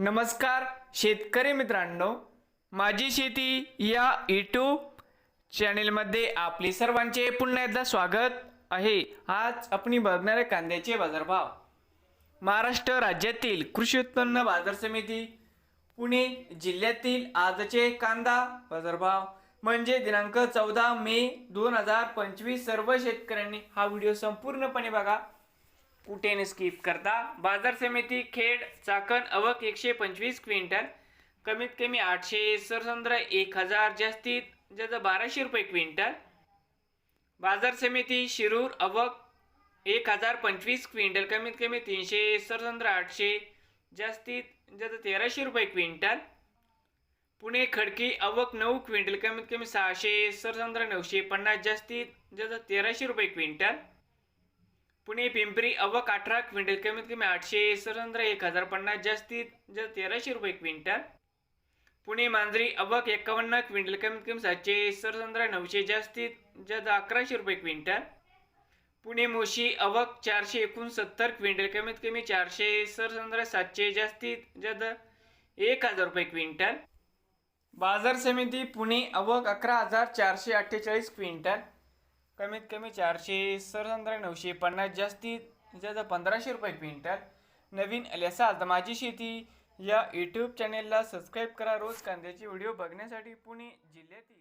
नमस्कार शेतकरी मित्रांनो. माझी शेती या यूट्यूब चॅनेलमध्ये आपले सर्वांचे पुन्हा एकदा स्वागत आहे. आज आपण बघणार आहे कांद्याचे बाजारभाव. महाराष्ट्र राज्यातील कृषी उत्पन्न बाजार समिती पुणे जिल्ह्यातील आजचे कांदा बाजारभाव. म्हणजे दिनांक चौदा मे दोन हजार पंचवीस सर्व शेतकऱ्यांनी हा व्हिडिओ संपूर्णपणे बघा. कुठे स्किप करता? बाजार समिती खेड चाकण अवक एकशे पंचवीस क्विंटल. कमीत कमी आठशे सरसंद्र एक हजार जास्तीत जास्त बाराशे रुपये क्विंटल. बाजार समिती शिरूर अवक एक हजार पंचवीस क्विंटल. कमीत कमी तीनशे सरसंद्र आठशे जास्तीत जास्त तेराशे रुपये क्विंटल. पुणे खडकी अवक नऊ क्विंटल. कमीत कमी सहाशे सरसंद्र नऊशे पन्नास जास्तीत जास्त तेराशे रुपये क्विंटल. पुणे पिंपरी अवक अठरा क्विंटल कमीत कमी आठशे सरंद्र एक हजार पन्नास जास्तीत जास्त तेराशे रुपये क्विंटल. पुणे मांजरी अवक एकावन्न क्विंटल कमीत कमी सातशे सरसंद्र नऊशे जास्तीत जास्त अकराशे रुपये क्विंटल. पुणे मोशी अवक चारशे एकोणसत्तर क्विंटल कमीत कमी चारशे सरसंद्र सातशे जास्तीत जास्त एक हजार रुपये क्विंटल. बाजार समिती पुणे अवक अकरा हजार चारशे अठ्ठेचाळीस क्विंटल. कमीत कमी चारशे सरसंद्र नऊशे पन्नास जास्तीत जास्त पंधराशे रुपये क्विंटल. नवीन आले असाल तर माझी शेती या यूट्यूब चॅनेलला सबस्क्राईब करा. रोज कांद्याचे व्हिडिओ बघण्यासाठी पुणे जिल्ह्यातील